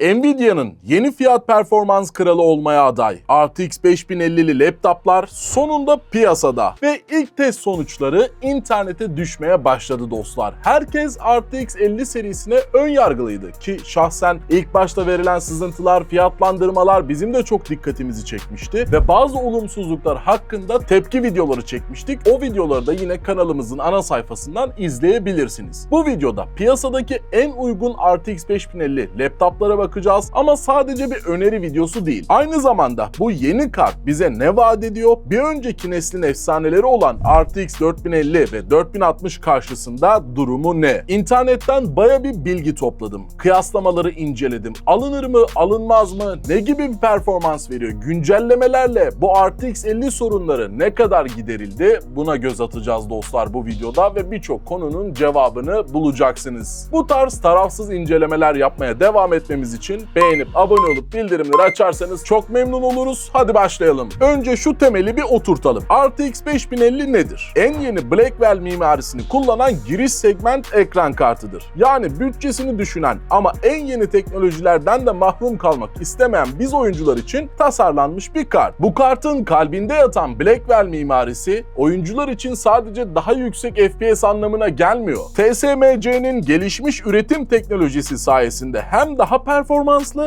Nvidia'nın yeni fiyat performans kralı olmaya aday RTX 5050'li laptoplar sonunda piyasada ve ilk test sonuçları internete düşmeye başladı dostlar. Herkes RTX 50 serisine ön yargılıydı ki şahsen ilk başta verilen sızıntılar, fiyatlandırmalar bizim de çok dikkatimizi çekmişti ve bazı olumsuzluklar hakkında tepki videoları çekmiştik. O videoları da yine kanalımızın ana sayfasından izleyebilirsiniz. Bu videoda piyasadaki en uygun RTX 5050 laptoplara bakacağız ama sadece bir öneri videosu değil. Aynı zamanda bu yeni kart bize ne vaat ediyor? Bir önceki neslin efsaneleri olan RTX 4050 ve 4060 karşısında durumu ne? İnternetten baya bir bilgi topladım. Kıyaslamaları inceledim. Alınır mı, alınmaz mı? Ne gibi bir performans veriyor? Güncellemelerle bu RTX 50 sorunları ne kadar giderildi? Buna göz atacağız dostlar bu videoda ve birçok konunun cevabını bulacaksınız. Bu tarz tarafsız incelemeler yapmaya devam etmemiz için beğenip abone olup bildirimleri açarsanız çok memnun oluruz. Hadi başlayalım. Önce şu temeli bir oturtalım. RTX 5050 nedir? En yeni Blackwell mimarisini kullanan giriş segment ekran kartıdır. Yani bütçesini düşünen ama en yeni teknolojilerden de mahrum kalmak istemeyen biz oyuncular için tasarlanmış bir kart. Bu kartın kalbinde yatan Blackwell mimarisi oyuncular için sadece daha yüksek FPS anlamına gelmiyor. TSMC'nin gelişmiş üretim teknolojisi sayesinde hem daha performanslı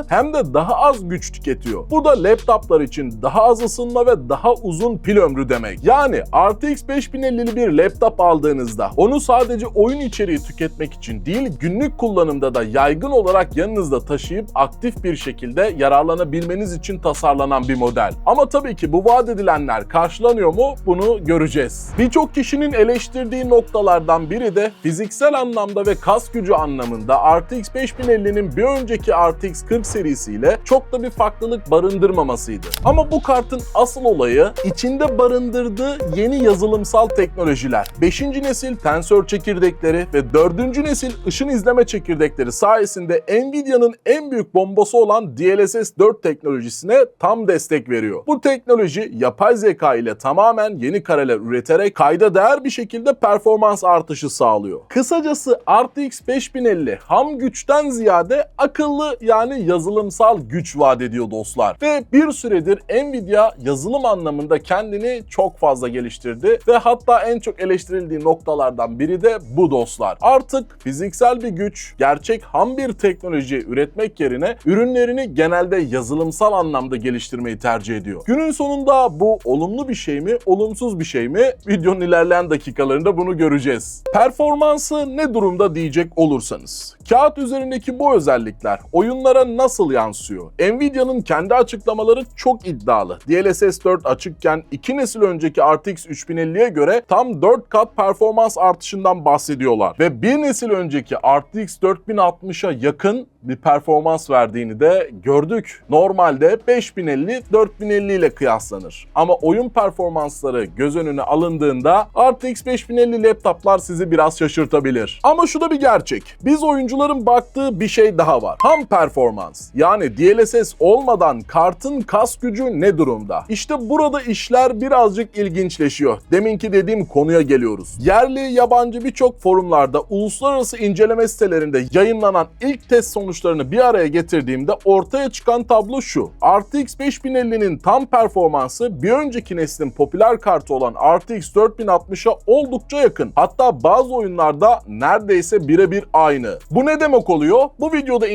hem de daha az güç tüketiyor. Bu da laptoplar için daha az ısınma ve daha uzun pil ömrü demek. Yani RTX 5050'li bir laptop aldığınızda onu sadece oyun içeriği tüketmek için değil günlük kullanımda da yaygın olarak yanınızda taşıyıp aktif bir şekilde yararlanabilmeniz için tasarlanan bir model. Ama tabii ki bu vaat edilenler karşılanıyor mu bunu göreceğiz. Birçok kişinin eleştirdiği noktalardan biri de fiziksel anlamda ve kas gücü anlamında RTX 5050'nin bir önceki RTX 40 serisiyle çok da bir farklılık barındırmamasıydı. Ama bu kartın asıl olayı içinde barındırdığı yeni yazılımsal teknolojiler. 5. nesil tensör çekirdekleri ve 4. nesil ışın izleme çekirdekleri sayesinde Nvidia'nın en büyük bombası olan DLSS 4 teknolojisine tam destek veriyor. Bu teknoloji yapay zeka ile tamamen yeni kareler üreterek kayda değer bir şekilde performans artışı sağlıyor. Kısacası RTX 5050 ham güçten ziyade akıllı yani yazılımsal güç vaat ediyor dostlar. Ve bir süredir Nvidia yazılım anlamında kendini çok fazla geliştirdi ve hatta en çok eleştirildiği noktalardan biri de bu dostlar. Artık fiziksel bir güç, gerçek ham bir teknoloji üretmek yerine ürünlerini genelde yazılımsal anlamda geliştirmeyi tercih ediyor. Günün sonunda bu olumlu bir şey mi, olumsuz bir şey mi? Videonun ilerleyen dakikalarında bunu göreceğiz. Performansı ne durumda diyecek olursanız. Kağıt üzerindeki bu özellikler oyunlara nasıl yansıyor? Nvidia'nın kendi açıklamaları çok iddialı. DLSS 4 açıkken 2 nesil önceki RTX 3050'ye göre tam 4 kat performans artışından bahsediyorlar. Ve bir nesil önceki RTX 4060'a yakın bir performans verdiğini de gördük. Normalde 5050 4050 ile kıyaslanır. Ama oyun performansları göz önüne alındığında RTX 5050 laptoplar sizi biraz şaşırtabilir. Ama şu da bir gerçek. Biz oyuncuların baktığı bir şey daha var. Ham performans. Yani DLSS olmadan kartın kas gücü ne durumda? İşte burada işler birazcık ilginçleşiyor. Deminki dediğim konuya geliyoruz. Yerli, yabancı birçok forumlarda, uluslararası inceleme sitelerinde yayınlanan ilk test sonuçlarını bir araya getirdiğimde ortaya çıkan tablo şu. RTX 5050'nin tam performansı bir önceki neslin popüler kartı olan RTX 4060'a oldukça yakın. Hatta bazı oyunlarda neredeyse birebir aynı. Bu ne demek oluyor? Bu videoda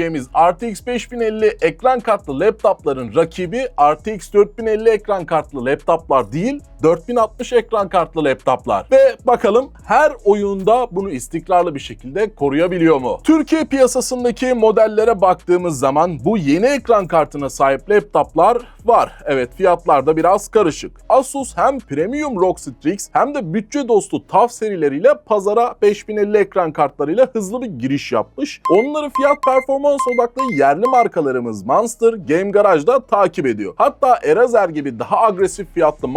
inceleyeceğimiz RTX 5050 ekran kartlı laptopların rakibi RTX 4050 ekran kartlı laptoplar değil, 4060 ekran kartlı laptoplar. Ve bakalım her oyunda bunu istikrarlı bir şekilde koruyabiliyor mu? Türkiye piyasasındaki modellere baktığımız zaman bu yeni ekran kartına sahip laptoplar var. Evet fiyatlar da biraz karışık. Asus hem premium ROG Strix hem de bütçe dostu TUF serileriyle pazara 5050 ekran kartlarıyla hızlı bir giriş yapmış. Onları fiyat performans odaklı yerli markalarımız Monster, Game Garage'da takip ediyor. Hatta Eraser gibi daha agresif fiyatlı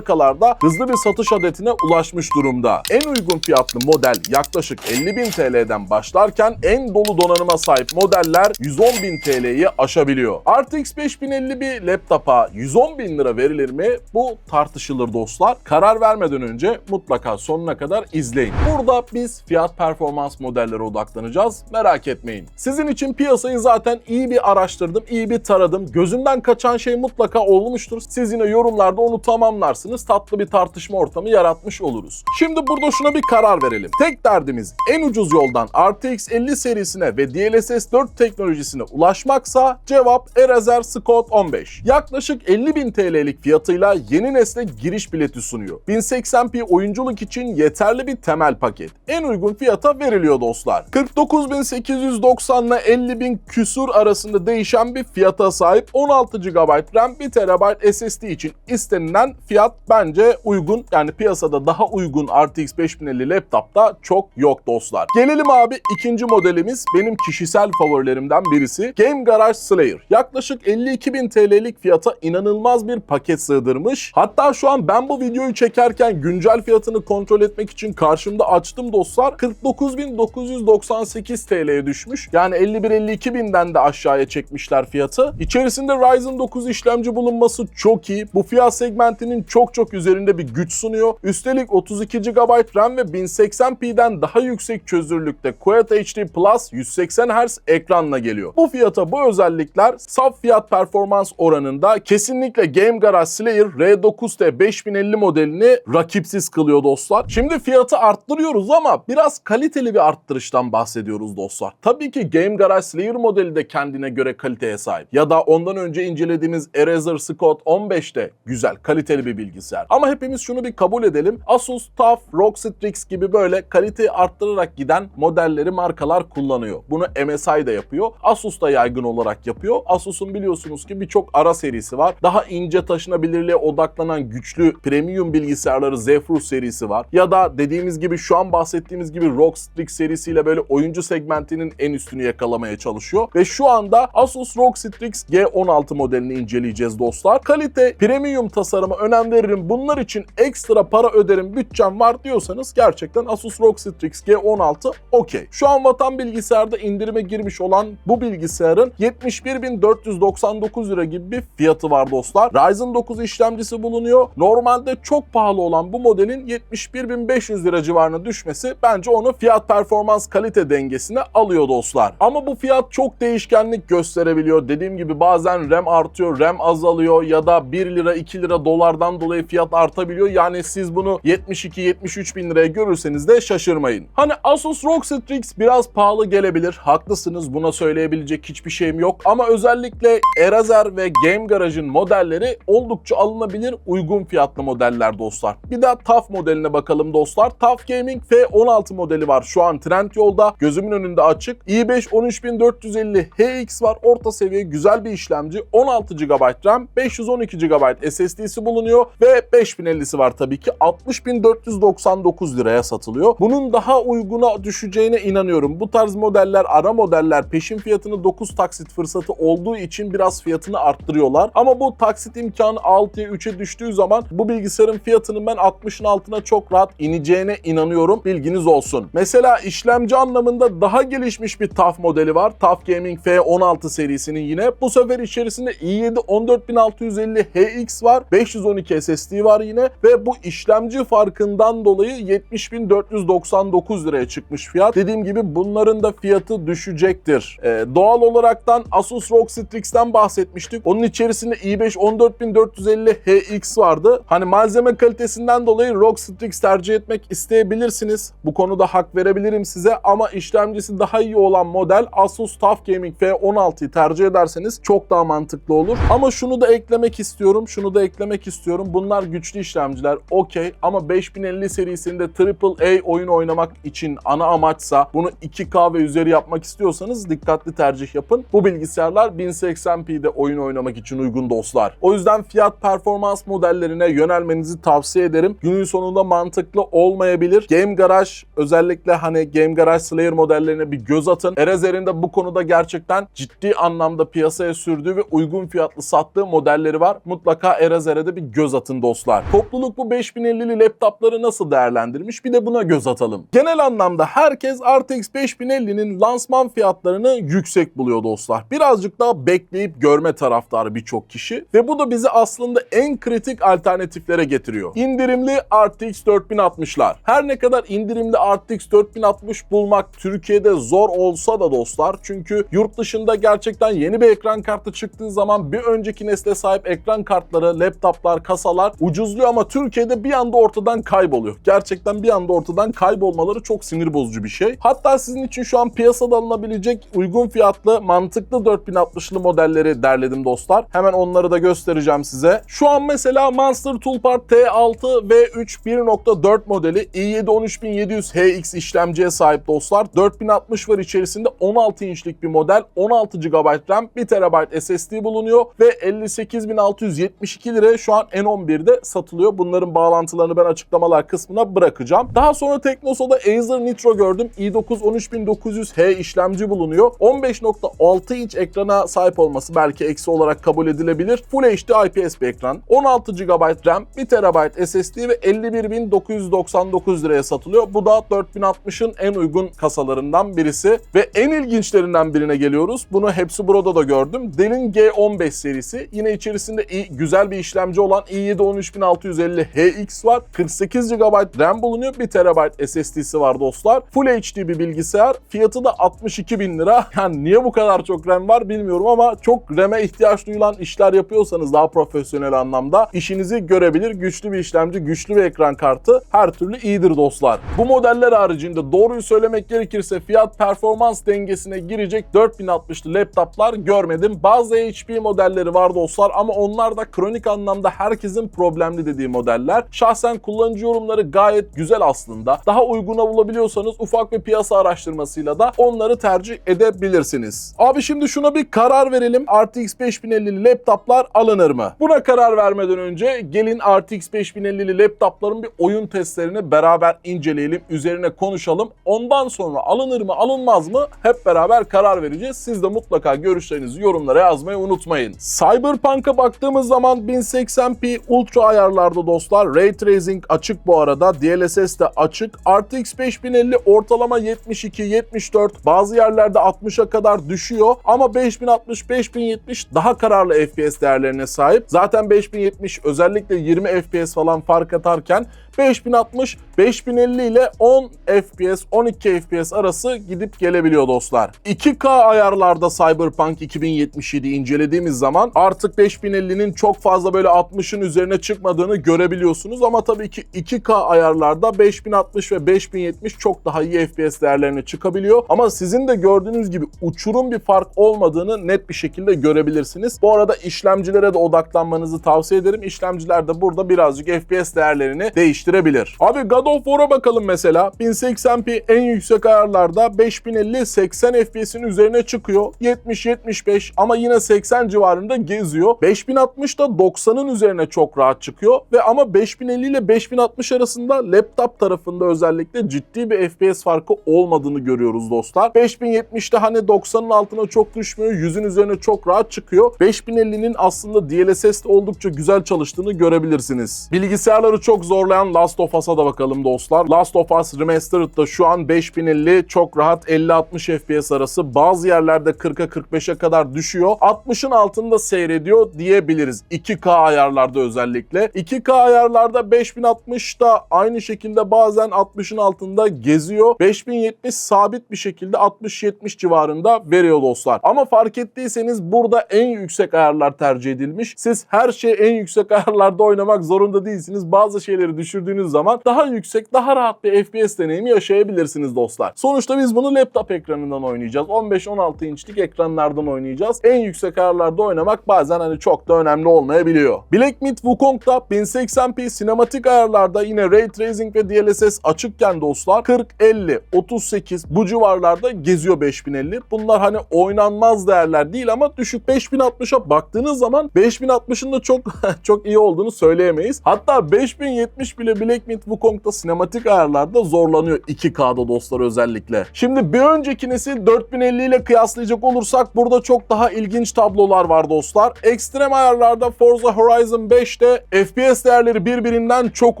markalarda hızlı bir satış adetine ulaşmış durumda. En uygun fiyatlı model yaklaşık 50.000 TL'den başlarken en dolu donanıma sahip modeller 110.000 TL'yi aşabiliyor. RTX 5050 bir laptopa 110 bin lira verilir mi? Bu tartışılır dostlar. Karar vermeden önce mutlaka sonuna kadar izleyin. Burada biz fiyat performans modellere odaklanacağız. Merak etmeyin. Sizin için piyasa Piyasayı zaten iyi bir araştırdım, iyi bir taradım. Gözümden kaçan şey mutlaka olmuştur. Siz yine yorumlarda onu tamamlarsınız. Tatlı bir tartışma ortamı yaratmış oluruz. Şimdi burada şuna bir karar verelim. Tek derdimiz en ucuz yoldan RTX 50 serisine ve DLSS 4 teknolojisine ulaşmaksa cevap Eraser Scott 15. Yaklaşık 50.000 TL'lik fiyatıyla yeni nesle giriş bileti sunuyor. 1080p oyunculuk için yeterli bir temel paket. En uygun fiyata veriliyor dostlar. 49.890 ile 50.000 küsur arasında değişen bir fiyata sahip 16 GB RAM 1 TB SSD için istenilen fiyat bence uygun. Yani piyasada daha uygun RTX 5050 laptopta çok yok dostlar. Gelelim abi ikinci modelimiz benim kişisel favorilerimden birisi Game Garage Slayer. Yaklaşık 52.000 TL'lik fiyata inanılmaz bir paket sığdırmış. Hatta şu an ben bu videoyu çekerken güncel fiyatını kontrol etmek için karşımda açtım dostlar. 49.998 TL'ye düşmüş. Yani 51-52 binden de aşağıya çekmişler fiyatı. İçerisinde Ryzen 9 işlemci bulunması çok iyi. Bu fiyat segmentinin çok çok üzerinde bir güç sunuyor. Üstelik 32 GB RAM ve 1080p'den daha yüksek çözünürlükte Quad HD Plus 180 Hz ekranla geliyor. Bu fiyata bu özellikler saf fiyat performans oranında kesinlikle Game Garage Slayer R9T 5050 modelini rakipsiz kılıyor dostlar. Şimdi fiyatı arttırıyoruz ama biraz kaliteli bir arttırıştan bahsediyoruz dostlar. Tabii ki Game Garage Slayer modeli de kendine göre kaliteye sahip. Ya da ondan önce incelediğimiz Eraser Scott 15 de güzel, kaliteli bir bilgisayar. Ama hepimiz şunu bir kabul edelim. Asus, TUF, ROG Strix gibi böyle kaliteyi arttırarak giden modelleri markalar kullanıyor. Bunu MSI de yapıyor. Asus da yaygın olarak yapıyor. Asus'un biliyorsunuz ki birçok ara serisi var. Daha ince taşınabilirliğe odaklanan güçlü premium bilgisayarları Zephyrus serisi var. Ya da dediğimiz gibi şu an bahsettiğimiz gibi ROG Strix serisiyle böyle oyuncu segmentinin en üstünü yakalamaya çalışıyor. Ve şu anda Asus ROG Strix G16 modelini inceleyeceğiz dostlar. Kalite, premium tasarıma önem veririm. Bunlar için ekstra para öderim, bütçem var diyorsanız gerçekten Asus ROG Strix G16 okey. Şu an Vatan Bilgisayar'da indirime girmiş olan bu bilgisayarın 71.499 lira gibi bir fiyatı var dostlar. Ryzen 9 işlemcisi bulunuyor. Normalde çok pahalı olan bu modelin 71.500 lira civarına düşmesi bence onu fiyat performans kalite dengesine alıyor dostlar. Ama bu fiyat çok değişkenlik gösterebiliyor. Dediğim gibi bazen RAM artıyor, RAM azalıyor ya da 1 lira 2 lira dolardan dolayı fiyat artabiliyor. Yani siz bunu 72-73 bin liraya görürseniz de şaşırmayın. Hani Asus ROG Strix biraz pahalı gelebilir. Haklısınız buna söyleyebilecek hiçbir şeyim yok. Ama özellikle Eraser ve Game Garage'ın modelleri oldukça alınabilir uygun fiyatlı modeller dostlar. Bir de TUF modeline bakalım dostlar. TUF Gaming F16 modeli var şu an trend yolda. Gözümün önünde açık. i5 13450 HX var. Orta seviye güzel bir işlemci. 16 GB RAM, 512 GB SSD'si bulunuyor ve 5050'si var tabii ki. 60.499 liraya satılıyor. Bunun daha uyguna düşeceğine inanıyorum. Bu tarz modeller, ara modeller peşin fiyatını 9 taksit fırsatı olduğu için biraz fiyatını arttırıyorlar. Ama bu taksit imkanı 6'ya 3'e düştüğü zaman bu bilgisayarın fiyatının ben 60'ın altına çok rahat ineceğine inanıyorum. Bilginiz olsun. Mesela işlemci anlamında daha gelişmiş bir TUF modeli var. TUF Gaming F16 serisinin yine. Bu sefer içerisinde i7 14650 HX var. 512 SSD var yine ve bu işlemci farkından dolayı 70.499 liraya çıkmış fiyat. Dediğim gibi bunların da fiyatı düşecektir. Ee, doğal olaraktan Asus ROG Strix'ten bahsetmiştik. Onun içerisinde i5 14450 HX vardı. Hani malzeme kalitesinden dolayı ROG Strix tercih etmek isteyebilirsiniz. Bu konuda hak verebilirim size ama işlemcisi daha iyi olan model Asus TUF Gaming F16'yı tercih ederseniz çok daha mantıklı olur. Ama şunu da eklemek istiyorum. Şunu da eklemek istiyorum. Bunlar güçlü işlemciler okey ama 5050 serisinde AAA oyun oynamak için ana amaçsa bunu 2K ve üzeri yapmak istiyorsanız dikkatli tercih yapın. Bu bilgisayarlar 1080p'de oyun oynamak için uygun dostlar. O yüzden fiyat performans modellerine yönelmenizi tavsiye ederim. Günün sonunda mantıklı olmayabilir. Game Garage özellikle hani Game Garage Slayer modellerine bir göz atın. Erazer'in de bu konuda gerçekten ciddi anlamda piyasaya sürdüğü ve uygun fiyatlı sattığı modelleri var. Mutlaka Erazer'e de bir göz atın dostlar. Topluluk bu 5050'li laptopları nasıl değerlendirmiş bir de buna göz atalım. Genel anlamda herkes RTX 5050'nin lansman fiyatlarını yüksek buluyor dostlar. Birazcık daha bekleyip görme taraftarı birçok kişi ve bu da bizi aslında en kritik alternatiflere getiriyor. İndirimli RTX 4060'lar. Her ne kadar indirimli RTX 4060 bulmak Türkiye'de zor olsa da dostlar çünkü yurt dışında gerçekten yeni bir ekran kartı çıktığı zaman bir önceki nesle sahip ekran kartları, laptoplar, kasalar ucuzluyor ama Türkiye'de bir anda ortadan kayboluyor. Gerçekten bir anda ortadan kaybolmaları çok sinir bozucu bir şey. Hatta sizin için şu an piyasada alınabilecek uygun fiyatlı, mantıklı 4060'lı modelleri derledim dostlar. Hemen onları da göstereceğim size. Şu an mesela Monster Toolpart T6 V3 1.4 modeli i7 13700 HX işlemciye sahip dostlar. 4060 var içerisinde 16 inçlik bir model. 16 GB RAM, 1 TB SSD bulunuyor ve 58.672 liraya şu an N11'de satılıyor. Bunların bağlantılarını ben açıklamalar kısmına bırakacağım. Daha sonra Teknosa'da Acer Nitro gördüm. i9 13900H işlemci bulunuyor. 15.6 inç ekrana sahip olması belki eksi olarak kabul edilebilir. Full HD IPS bir ekran. 16 GB RAM, 1 TB SSD ve 51.999 liraya satılıyor. Bu da 4060'ın en uygun kasalarından birisi. Ve en ilginçlerinden birine geliyoruz. Bunu hepsi burada da gördüm. Dell'in G15 serisi. Yine içerisinde iyi, güzel bir işlemci olan i7 13650 HX var. 48 GB RAM bulunuyor. 1 TB SSD'si var dostlar. Full HD bir bilgisayar. Fiyatı da 62 bin lira. Yani niye bu kadar çok RAM var bilmiyorum ama çok RAM'e ihtiyaç duyulan işler yapıyorsanız daha profesyonel anlamda işinizi görebilir. Güçlü bir işlemci, güçlü bir ekran kartı her türlü iyidir dostlar. Bu modeller haricinde doğruyu söylemek gerekirse fiyat performans dengesine girecek 4060'lı laptoplar görmedim. Bazı HP modelleri var dostlar ama onlar da kronik anlamda herkesin problemli dediği modeller. Şahsen kullanıcı yorumları gayet güzel aslında. Daha uyguna bulabiliyorsanız ufak bir piyasa araştırmasıyla da onları tercih edebilirsiniz. Abi şimdi şuna bir karar verelim. RTX 5050'li laptoplar alınır mı? Buna karar vermeden önce gelin RTX 5050'li laptopların bir oyun testlerini beraber inceleyelim, üzerine konuşalım. Ondan sonra alınır mı, alınmaz mı hep beraber karar vereceğiz. Siz de mutlaka görüşlerinizi yorumlara yazmayı unutmayın. Cyberpunk'a baktığımız zaman 1080p ultra ayarlarda dostlar. Ray Tracing açık bu arada. DLSS de açık. RTX 5050 ortalama 72-74 bazı yerlerde 60'a kadar düşüyor ama 5060-5070 daha kararlı FPS değerlerine sahip. Zaten 5070 özellikle 20 FPS falan fark atarken 5060 5050 ile 10 FPS 12 FPS arası gidip gelebiliyor dostlar. 2K ayarlarda Cyberpunk 2077 incelediğimiz zaman artık 5050'nin çok fazla böyle 60'ın üzerine çıkmadığını görebiliyorsunuz ama tabii ki 2K ayarlarda 5060 ve 5070 çok daha iyi FPS değerlerine çıkabiliyor. Ama sizin de gördüğünüz gibi uçurum bir fark olmadığını net bir şekilde görebilirsiniz. Bu arada işlemcilere de odaklanmanızı tavsiye ederim. İşlemciler de burada birazcık FPS değerlerini değiştirebilir. Abi God of War'a bakalım mesela. 1080p en yüksek ayarlarda 5050 80 FPS'in üzerine çıkıyor. 70-75 ama yine 80 civarında geziyor. 5060 da 90'ın üzerine çok rahat çıkıyor ve ama 5050 ile 5060 arasında laptop tarafında özellikle ciddi bir FPS farkı olmadığını görüyoruz dostlar. 5070'te hani 90'ın altına çok düşmüyor, 100'ün üzerine çok rahat çıkıyor. 5050'nin aslında DLSS'de oldukça güzel çalıştığını görebilirsiniz. Bilgisayarları çok zorlayan Last of Us'a da bakalım dostlar. Last of Us Remastered'da şu an 5050 çok rahat 50-60 FPS arası. Bazı yerlerde 40'a 45'e kadar düşüyor. 60'ın altında seyrediyor diyebiliriz. 2K ayarlarda özellikle. 2K ayarlarda 5060'da aynı şekilde bazen 60'ın altında geziyor. 5070 sabit bir şekilde 60-70 civarında veriyor dostlar. Ama fark ettiyseniz burada en yüksek ayarlar tercih edilmiş. Siz her şeyi en yüksek ayarlarda oynamak zorunda değilsiniz. Bazı şeyleri düşürdüğünüz zaman daha yüksek, daha rahat bir FPS deneyimi yaşayabilirsiniz dostlar. Sonuçta biz bunu laptop ekranından oynayacağız. 15-16 inçlik ekranlardan oynayacağız. En yüksek ayarlarda oynamak bazen hani çok da önemli olmayabiliyor. Black Myth Wukong'da 1080p sinematik ayarlarda yine Ray Tracing ve DLSS açıkken dostlar 40, 50, 38 bu civarlarda geziyor 5050. Bunlar hani oynanmaz değerler değil ama düşük 5060'a baktığınız zaman 5060'ın da çok çok iyi olduğunu söyleyemeyiz. Hatta 5070 bile Black Myth Wukong'da sinematik ayarlarda zorlanıyor 2K'da dostlar özellikle. Şimdi bir önceki nesil 4050 ile kıyaslayacak olursak burada çok daha ilginç tablolar var dostlar. Ekstrem ayarlarda Forza Horizon 5'te FPS değerleri birbirinden çok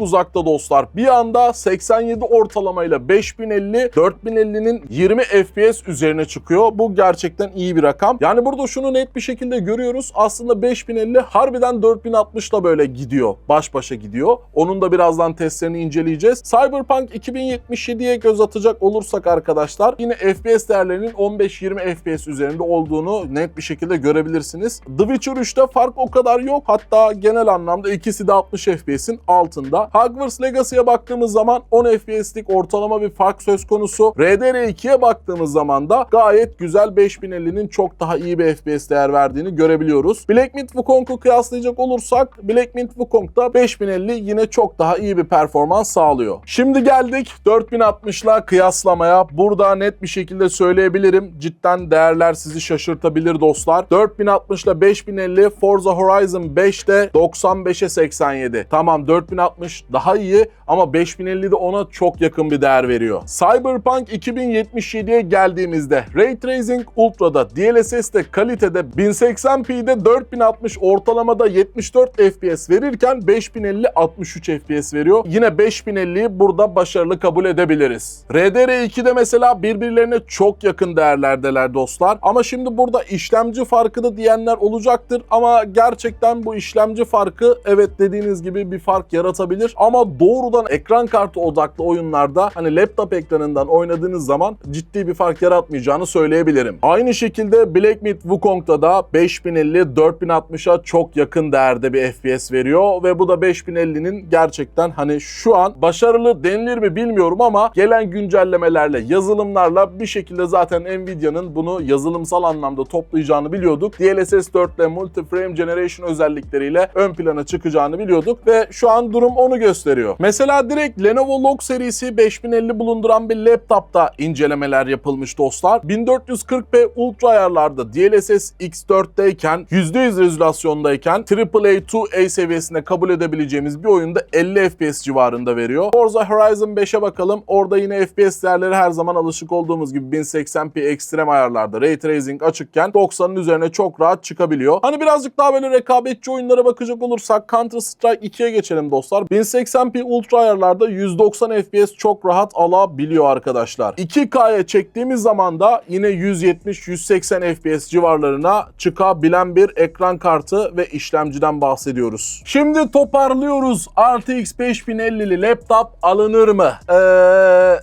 uzakta dostlar. Bir anda 87 ortalamayla 5050 4050'nin 20 FPS üzerine çıkıyor. Bu gerçekten iyi bir rakam. Yani burada şunu net bir şekilde görüyoruz. Aslında 5050 harbiden 4060 ile böyle gidiyor. Baş başa gidiyor. Onun da birazdan testlerini inceleyeceğiz. Cyberpunk 2077'ye göz atacak olursak arkadaşlar yine FPS değerlerinin 15-20 FPS üzerinde olduğunu net bir şekilde görebilirsiniz. The Witcher 3'te fark o kadar yok. Hatta genel anlamda ikisi de 60 FPS'in altında. Hogwarts Legacy'ye baktığımız zaman 10 FPS'lik ortalama bir fark söz konusu. RDR2'ye baktığımız zaman da gayet güzel 5050'nin çok daha iyi bir FPS değer verdiğini görebiliyoruz. Black Myth Wukong'u kıyaslayacak olursak Black Myth Wukong'da 5050 yine çok daha iyi bir performans sağlıyor. Şimdi geldik 4060 ile kıyaslamaya. Burada net bir şekilde söyleyebilirim. Cidden değerler sizi şaşırtabilir dostlar. 4060 ile 5050 Forza Horizon 5'te 95'e 87. Tamam 4060 daha iyi ama 5050 de ona çok yakın bir değer veriyor. Cyberpunk 2077'ye geldiğimizde Ray Tracing Ultra'da, DLSS'de, kalitede 1080p'de 4060 ortalamada 74 FPS verirken 5050 63 FPS veriyor. Yine 5050'yi burada başarılı kabul edebiliriz. RDR2'de mesela birbirlerine çok yakın değerlerdeler dostlar. Ama şimdi burada işlemci farkı da diyenler olacaktır. Ama gerçekten bu işlemci farkı evet dediğiniz gibi bir fark yaratabilir. Ama doğrudan ekran kartı odaklı oyunlarda hani laptop ekranından oynadığınız zaman ciddi bir fark yaratmayacağını söyleyebilirim. Aynı şekilde Black Myth Wukong'da da 5050 4060'a çok yakın değerde bir FPS veriyor ve bu da 5050'nin gerçekten hani şu an başarılı denilir mi bilmiyorum ama gelen güncellemelerle, yazılımlarla bir şekilde zaten Nvidia'nın bunu yazılımsal anlamda toplayacağını biliyorduk. DLSS 4 ile Multi-Frame Generation özellikleriyle ön plana çıkacağını biliyorduk ve şu an durum onu gösteriyor. Mesela direkt Lenovo Log serisi 5050 bulunduran bir laptopta incelemeler yapılmış dostlar. 1440p ultra ayarlarda DLSS X4'teyken %100 rezolasyondayken AAA 2A seviyesinde kabul edebileceğimiz bir oyunda 50 FPS civarında veriyor. Forza Horizon 5'e bakalım. Orada yine FPS değerleri her zaman alışık olduğumuz gibi 1080p ekstrem ayarlarda Ray Tracing açıkken 90'ın üzerine çok rahat çıkabiliyor. Hani birazcık daha böyle rekabetçi oyunlara bakacak olursak Counter Strike 2'ye geçelim dostlar. 1080p ultra ayarlarda 190 FPS çok rahat alabiliyor arkadaşlar. 2K'ya çektiğimiz zaman da yine 170-180 FPS civarlarına çıkabilen bir ekran kartı ve işlemciden bahsediyoruz. Şimdi toparlıyoruz. RTX 5050'li laptop alınır mı? Eee...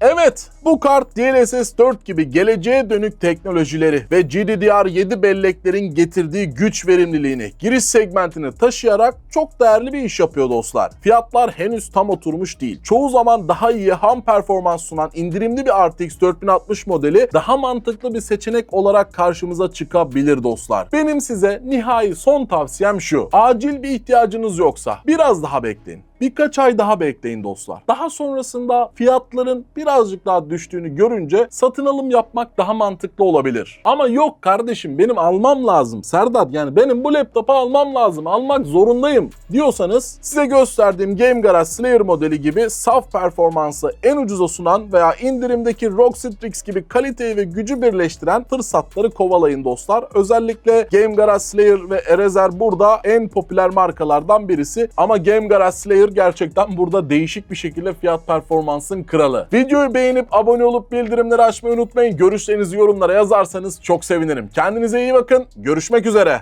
Evet, bu kart DLSS 4 gibi geleceğe dönük teknolojileri ve GDDR7 belleklerin getirdiği güç verimliliğini giriş segmentine taşıyarak çok değerli bir iş yapıyor dostlar. Fiyatlar henüz tam oturmuş değil. Çoğu zaman daha iyi ham performans sunan indirimli bir RTX 4060 modeli daha mantıklı bir seçenek olarak karşımıza çıkabilir dostlar. Benim size nihai son tavsiyem şu. Acil bir ihtiyacınız yoksa biraz daha bekleyin. Birkaç ay daha bekleyin dostlar. Daha sonrasında fiyatların birazcık daha düştüğünü görünce satın alım yapmak daha mantıklı olabilir. Ama yok kardeşim benim almam lazım. Serdar yani benim bu laptopu almam lazım. Almak zorundayım diyorsanız size gösterdiğim Game Garage Slayer modeli gibi saf performansı en ucuza sunan veya indirimdeki ROG Strix gibi kaliteyi ve gücü birleştiren fırsatları kovalayın dostlar. Özellikle Game Garage Slayer ve Eraser burada en popüler markalardan birisi ama Game Garage Slayer gerçekten burada değişik bir şekilde fiyat performansın kralı. Videoyu beğenip abone olup bildirimleri açmayı unutmayın. Görüşlerinizi yorumlara yazarsanız çok sevinirim. Kendinize iyi bakın. Görüşmek üzere.